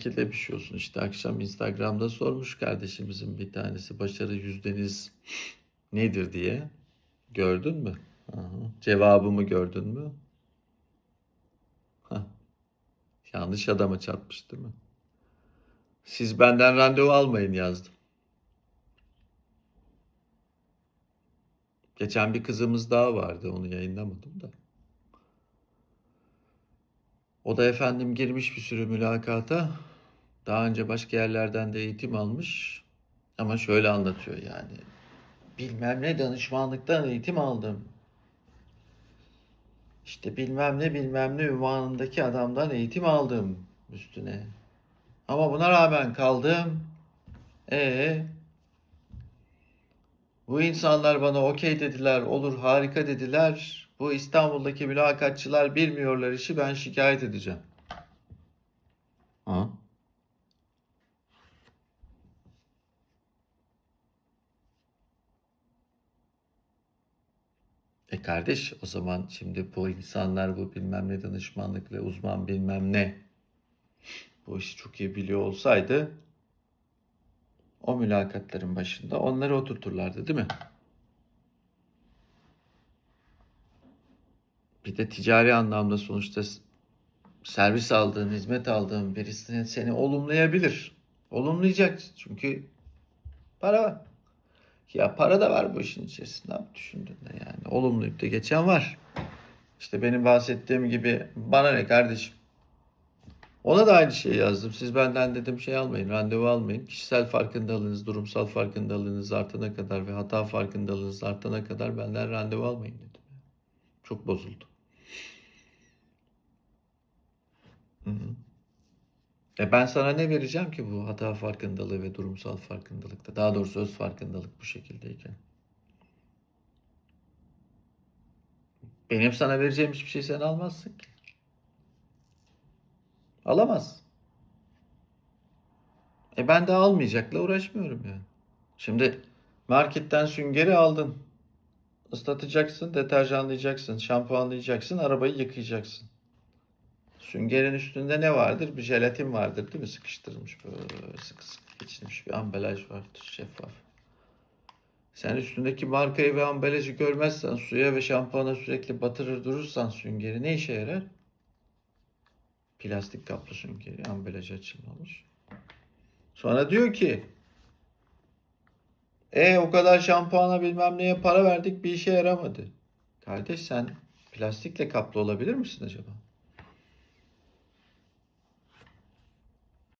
şekilde bir olsun. İşte akşam Instagram'da sormuş kardeşimizin bir tanesi başarı yüzdeniz nedir diye. Gördün mü? Aha. Cevabımı gördün mü? Hah. Yanlış adama çarpmış değil mi? Siz benden randevu almayın yazdım. Geçen bir kızımız daha vardı. Onu yayınlamadım da. O da efendim girmiş bir sürü mülakata. Daha önce başka yerlerden de eğitim almış. Ama şöyle anlatıyor yani. Bilmem ne danışmanlıktan eğitim aldım. İşte bilmem ne bilmem ne ünvanındaki adamdan eğitim aldım üstüne. Ama buna rağmen kaldım. E bu insanlar bana okey dediler, olur harika dediler. Bu İstanbul'daki mülakatçılar bilmiyorlar işi ben şikayet edeceğim. Ha? E kardeş o zaman şimdi bu insanlar bu bilmem ne danışmanlık ve uzman bilmem ne bu işi çok iyi biliyor olsaydı o mülakatların başında onları oturturlardı değil mi? Bir de ticari anlamda sonuçta servis aldığın, hizmet aldığın birisine seni olumlayabilir. Olumlayacak çünkü para var. Ya para da var bu işin içerisinde abi düşündüğünde yani. Olumlayıp da geçen var. İşte benim bahsettiğim gibi bana ne kardeşim. Ona da aynı şeyi yazdım. Siz benden dedim şey almayın, randevu almayın. Kişisel farkındalığınız, durumsal farkındalığınız artana kadar ve hata farkındalığınız artana kadar benden randevu almayın dedim. Çok bozuldu. E ben sana ne vereceğim ki bu hata farkındalığı ve durumsal farkındalıkta? Daha doğrusu öz farkındalık bu şekildeyken. Benim sana vereceğim hiçbir şey sen almazsın ki. Alamaz. E ben de almayacakla uğraşmıyorum yani. Şimdi marketten süngeri aldın. Islatacaksın, deterjanlayacaksın, şampuanlayacaksın, arabayı yıkayacaksın. Süngerin üstünde ne vardır? Bir jelatin vardır değil mi? Sıkıştırılmış böyle sıkı sıkı geçilmiş bir ambalaj vardır şeffaf. Sen üstündeki markayı ve ambalajı görmezsen suya ve şampuana sürekli batırır durursan süngeri ne işe yarar? Plastik kaplı süngeri ambalajı açılmamış. Sonra diyor ki e o kadar şampuana bilmem neye para verdik bir işe yaramadı. Kardeş sen plastikle kaplı olabilir misin acaba?